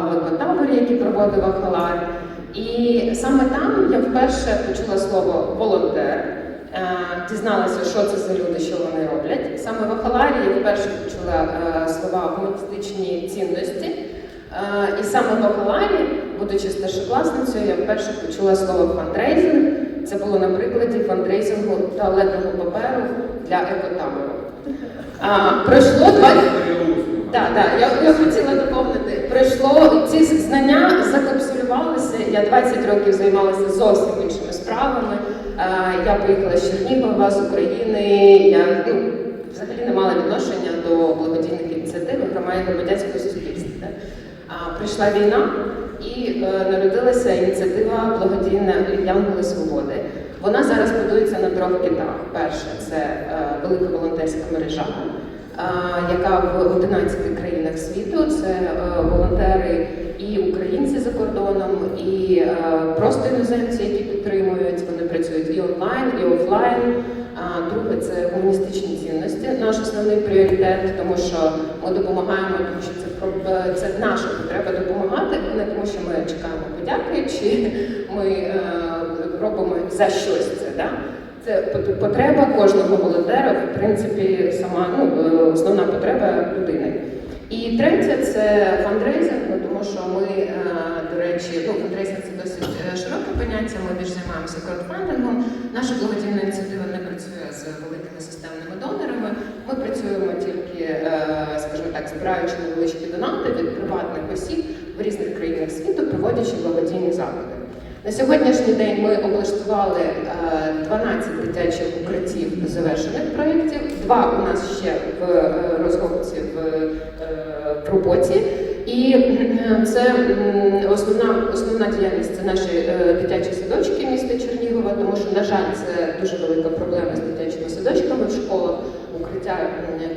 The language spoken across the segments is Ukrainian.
в екотаборі, який проводив Ахалар. І саме там я вперше почула слово волонтер, е, дізналася, що це за люди, що вони роблять. Саме в Ахаларі я вперше почула е, слова гуманістичні цінності. Е, І саме в Ахаларі, будучи старшокласницею, я вперше почула слово фандрейзинг. Це було на прикладі фандрейзингу туалетного паперу для екотабору. Пройшло 20... Так, так, я, я хотіла доповнити. Пройшло ці знання закапсулювалися. Я 20 років займалася зовсім іншими справами. Е, Я поїхала з Чернігова, з України. Я ну, взагалі не мала відношення до благодійних ініціатив громадян громадянського суспільства. А, Прийшла війна і е, народилася ініціатива благодійна Янголи Свободи. Вона зараз будується на трьох китах. Перше це е, велика волонтерська мережа яка в 11 країнах світу. Це е, волонтери і українці за кордоном, і е, просто іноземці, які підтримують. Вони працюють і онлайн, і офлайн. Друге це гуманістичні цінності. Наш основний пріоритет, тому що ми допомагаємо, тому що це е, це наша потреба допомагати, не тому, що ми чекаємо подяки, чи ми робимо за щось це. Да? Це потреба кожного волонтера, в принципі, сама ну, е, основна потреба людини. І третє це фандрейзинг, ну, тому що ми, е, до речі, ну, фандрейзинг це досить е, широке поняття, ми більш займаємося краудфандингом. Наша благодійна ініціатива не працює з великими системними донорами. Ми працюємо тільки, скажімо так, збираючи невеличкі донати від приватних осіб в різних країнах світу, проводячи благодійні заходи. На сьогоднішній день ми облаштували е, 12 дитячих укриттів завершених проєктів. Два у нас ще в е, розробці в, е, в роботі. І е, це основна, основна діяльність це наші е, дитячі садочки міста Чернігова, тому що, на жаль, це дуже велика проблема з дитячими садочками в школах. Укриття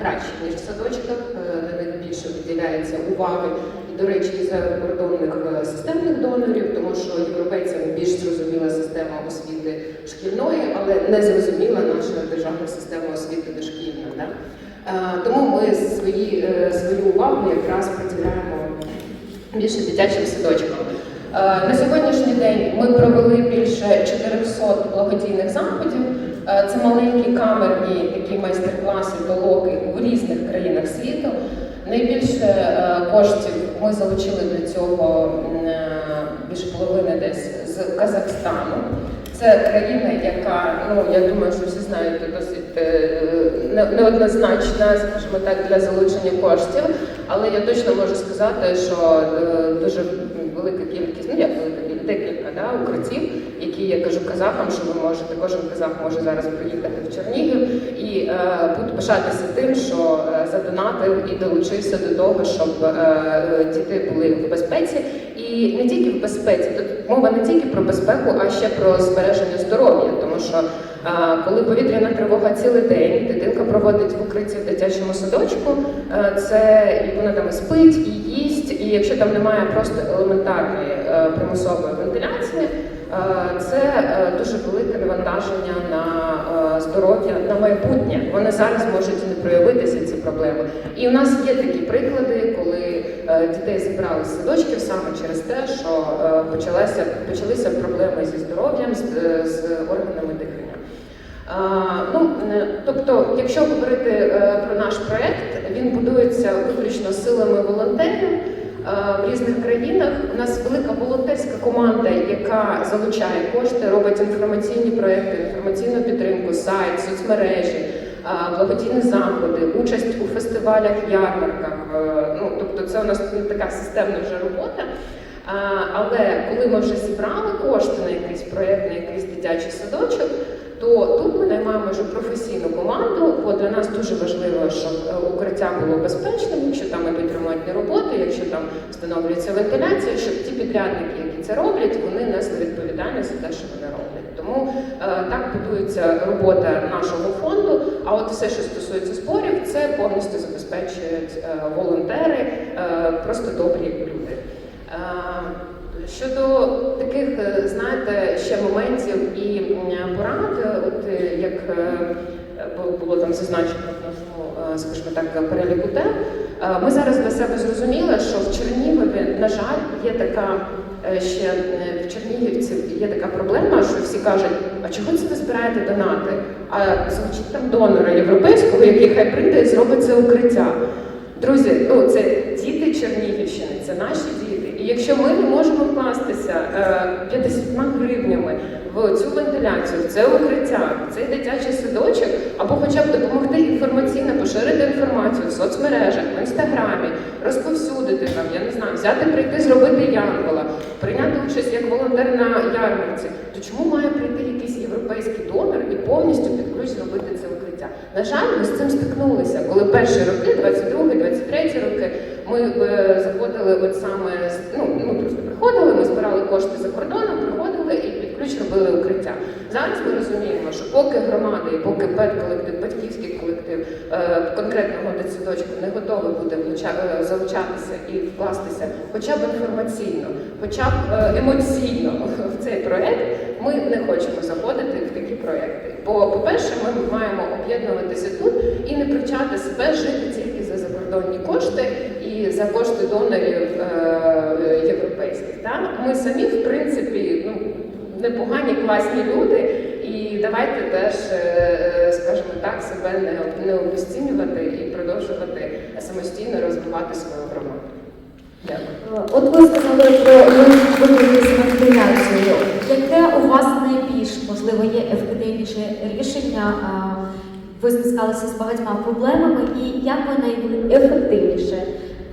краще, ніж в садочках, е, на них більше виділяється уваги. До речі, за кордонних е, системних донорів, що європейцям більш зрозуміла система освіти шкільної, але не зрозуміла наша державна система освіти дошкільна. Да? Е, Тому ми свої, е, свою увагу якраз приділяємо більше дитячим садочкам. Е, На сьогоднішній день ми провели більше 400 благодійних заходів. Це маленькі камерні такі майстер-класи, толоки в різних країнах світу. Найбільше е, коштів ми залучили для цього е, більше половини десь з Казахстану. Це країна, яка, ну я думаю, що всі знають, досить е, неоднозначна, скажімо так, для залучення коштів. Але я точно можу сказати, що дуже велика кількість, ну як велика кількість, да, укриттів, які я кажу казахам, що ви можете, кожен казах може зараз приїхати в Чернігів і е, буде пишатися тим, що е, задонатив і долучився до того, щоб е, діти були в безпеці. І не тільки в безпеці, тут мова не тільки про безпеку, а ще про збереження здоров'я, тому що е, коли повітряна тривога цілий день, дитинка проводить в укритті в дитячому садочку, е, це і вона там спить, і їсть, і якщо там немає просто елементарної е, примусової вентиляції, це е, дуже велике навантаження на е, здоров'я на майбутнє. Вони зараз можуть не проявитися ці проблеми. І у нас є такі приклади, коли е, дітей забрали з садочків саме через те, що е, почалися почалися проблеми зі здоров'ям, з, е, з органами дихання. Ну, е, тобто, якщо говорити е, про наш проект, він будується виключно силами волонтерів е, в різних країнах. У нас велика волонтерська команда, яка залучає кошти, робить інформаційні проекти, інформаційну підтримку, сайт, соцмережі, е, благодійні заходи, участь у фестивалях, ярмарках. Е, Ну, тобто, це у нас така системна вже робота. Але коли ми вже зібрали кошти на якийсь проєкт, на якийсь дитячий садочок, то тут ми наймаємо вже професійну команду, бо для нас дуже важливо, щоб е, укриття було безпечним, якщо там ідуть ремонтні роботи, якщо там встановлюється вентиляція, щоб ті підрядники, які це роблять, вони несли відповідальність за те, що вони роблять. Тому е, так будується робота нашого фонду. А от все, що стосується зборів, це повністю забезпечують е, волонтери, просто добрі люди. Щодо таких, е, знаєте, ще моментів і порад, е, от е, як було там зазначено в нашому, скажімо так, переліку тем, е, Е, Ми зараз для себе зрозуміли, що в Чернігові, на жаль, є така ще в Чернігівці є така проблема, що всі кажуть, а чого це ви збираєте донати? А залучіть там донора європейського, який хай прийде і зробить це укриття. Друзі, ну це діти Чернігівщини, це наші діти. Якщо ми не можемо вкластися е, 50 гривнями в цю вентиляцію, в це укриття, в цей дитячий садочок, або хоча б допомогти інформаційно поширити інформацію в соцмережах, в інстаграмі, розповсюдити там, я не знаю, взяти прийти, зробити янгола, прийняти участь як волонтер на ярмарці, то чому має прийти якийсь європейський донор і повністю під ключ зробити це укриття? На жаль, ми з цим стикнулися, коли перші роки, 22 23 роки, ми е, заходили от саме ну, ми просто приходили, ми збирали кошти за кордоном, приходили і під робили укриття. Зараз ми розуміємо, що поки громада і поки педколектив, батьківський колектив е, конкретного дитсадочку не готовий буде е, залучатися і вкластися, хоча б інформаційно, хоча б емоційно в цей проект, ми не хочемо заходити в такі проекти. Бо, по-перше, ми маємо об'єднуватися тут і не привчати себе жити тільки за закордонні кошти за кошти донорів е, європейських. Так? Ми самі, в принципі, ну, непогані, класні люди, і давайте теж, е, скажімо так, себе не, не обесцінювати і продовжувати самостійно розвивати свою громаду. Дякую. От ви сказали про з. Яке у вас найбільш можливо є ефективніше рішення? Ви стискалися з багатьма проблемами, і як ви найефективніше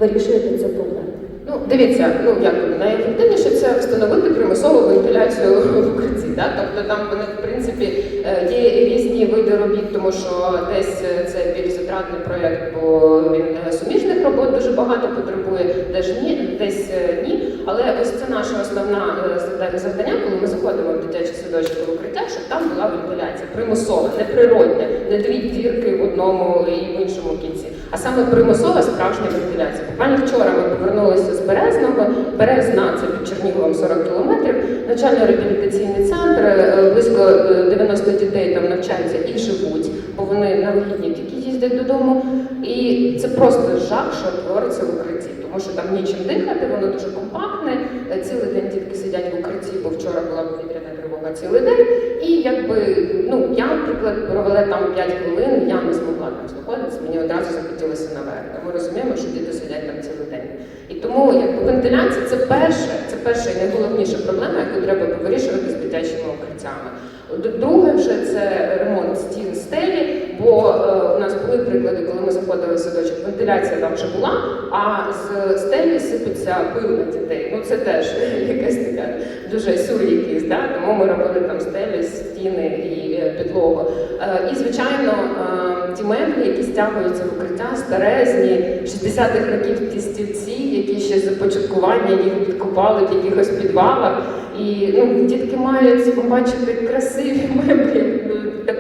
вирішуєте цю проблему? Ну, дивіться, ну як найефективніше це встановити примусову вентиляцію в укритті. Да? Тобто там вони в принципі е, є різні види робіт, тому що десь е, це більш затратний проєкт, бо він е, суміжних робот дуже багато потребує, десь ні, десь ні. Але ось це наше основне завдання, завдання, коли ми заходимо в дитячі садочки в укриття, щоб там була вентиляція примусова, не природня, не дві дірки в одному і в іншому кінці, а саме примусова справжня вентиляція. Буквально вчора ми повернулися з Березного. Березна це під Черніговом 40 кілометрів. Навчально-реабілітаційний центр, е, близько е, 90 дітей там навчаються і живуть, бо вони на вихідні тільки їздять додому. І це просто жах, що твориться в укритті, тому що там нічим дихати, воно дуже компактне. Е, Цілий день дітки сидять в укритті, бо вчора була повітряна тривога цілий день. І якби ну я, наприклад, провела там 5 хвилин, я не змогла там знаходитися, мені одразу захотілося наверх. Ми розуміємо, що діти сидять там цілий день. І тому якби вентиляція це перше, це перша і найголовніша проблема, яку треба вирішувати з дитячими укриттями. Друге вже це ремонт стін стелі, бо е, у нас були приклади, коли ми заходили в садочок, вентиляція там вже була, а з стелі сипеться пил на дітей. Ну це теж якась така дуже сюр якийсь, да? тому ми робили там стелі, стіни і е, підлогу. Е, і звичайно, е, ті меблі, які стягуються в укриття, старезні 60-х років ті стільці, які ще за початкування їх відкопали в якихось підвалах. І ну, дітки мають побачити красиві меблі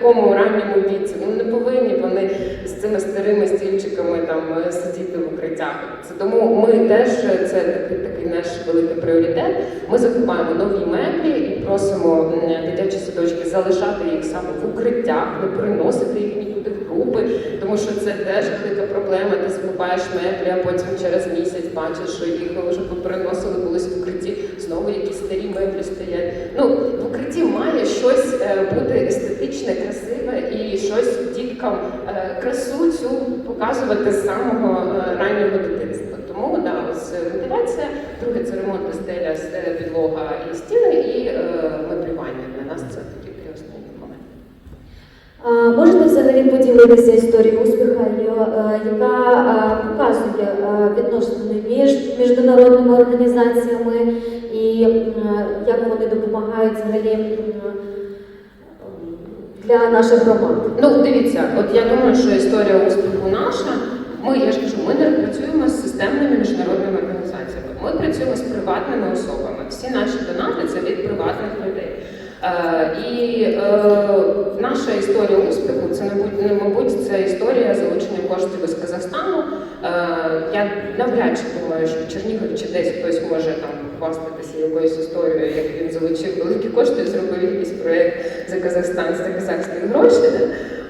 такому ранньому віці. Ну не повинні вони з цими старими стільчиками там е, сидіти в укриттях. Це тому ми теж е, це такий, такий наш великий пріоритет. Ми закупаємо нові меблі і просимо дитячі садочки залишати їх саме в укриттях, не приносити їх нікуди в групи, тому що це теж велика проблема. Ти закупаєш меблі, а потім через місяць бачиш, що їх вже поприносили колись в укритті, знову якісь старі меблі стоять. Ну, в укритті має щось е, бути естетичне, красиве і щось діткам е, красу цю показувати з самого е, раннього дитинства. Тому да, ось вентиляція, друге це ремонт стеля, підлога і стіни, і меблювання. Для нас це такі три основні моменти. А, Можете взагалі історією успіху, е, яка е, показує е, відносини між міжнародними організаціями і як вони допомагають взагалі для наших громад? Ну, дивіться, от я думаю, що історія успіху наша. Ми, я ж кажу, ми не працюємо з системними міжнародними організаціями. Ми працюємо з приватними особами. Всі наші донати це від приватних людей. Е, і е, наша історія успіху це не мабуть, це історія залучення коштів із Казахстану. Е, я навряд чи думаю, що в Чернігові чи десь хтось може там хвастатися якоюсь історією, як він залучив великі кошти зробив якийсь проєкт за Казахстан за казахські гроші.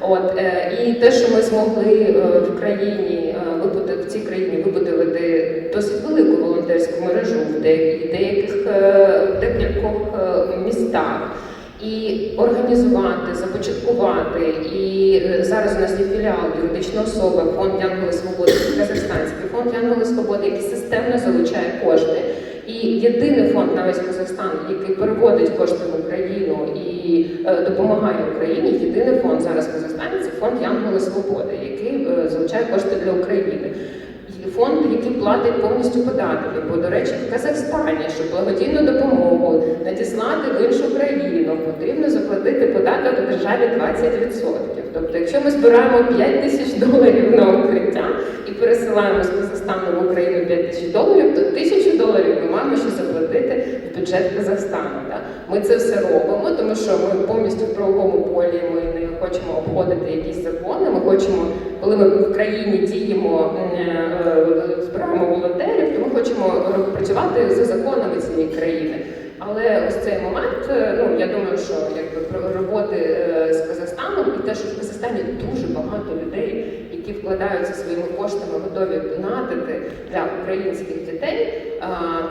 От і те, що ми змогли в країні випустити цій країні вибудувати досить велику волонтерську мережу в деяких, в декількох містах. І організувати, започаткувати. І е, зараз у нас є філіал, юридична особа, фонд Янголи Свободи, Казахстанський фонд Янголи Свободи, який системно залучає кошти. І єдиний фонд на весь Казахстан, який переводить кошти в Україну і е, допомагає Україні. Єдиний фонд зараз в Казахстані це фонд Янголи Свободи, який е, залучає кошти для України. Фонд, який платить повністю податки, бо до речі, в Казахстані, щоб благодійну допомогу надіслати в іншу країну, потрібно заплатити податок у державі 20%. Тобто, якщо ми збираємо 5 тисяч доларів на укриття і пересилаємо з Казахстану в Україну 5 тисяч доларів, то тисячу доларів ми маємо ще заплатити бюджет Казахстану. Так? Ми це все робимо, тому що ми повністю в правовому полі ми не хочемо обходити якісь закони. Ми хочемо, коли ми в країні діємо, м, е, волонтерів, то ми хочемо працювати за законами цієї країни. Але ось цей момент, е, ну я думаю, що якби роботи е, з Казахстаном і те, що в Казахстані дуже багато людей, які вкладаються своїми коштами, готові донатити для українських дітей.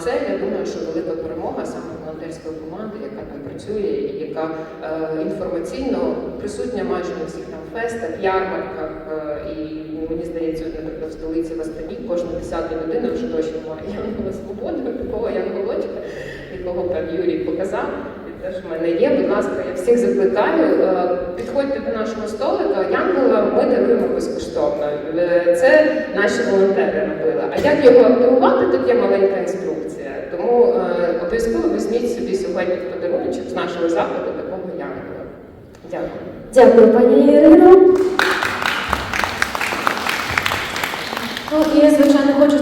Це я думаю, що велика перемога саме волонтерської команди, яка там працює і яка е, інформаційно присутня майже на всіх там фестах, ярмарках. е, І мені здається, наприклад, в столиці в Астані кожна десята людина вже точно має янгола свободи, такого янголочка, якого пан Юрій показав. Теж в мене є. Будь ласка, я всіх закликаю. е, Підходьте до нашого столика. Янгола ми даруємо безкоштовно. Е, Це наші волонтери робили. А як його активувати, тут є маленька інструкція. Тому е, обов'язково візьміть собі сьогодні в подарунок з нашого заходу такого янгола. Дякую. Дякую, пані Ірино. Ну і звичайно хочу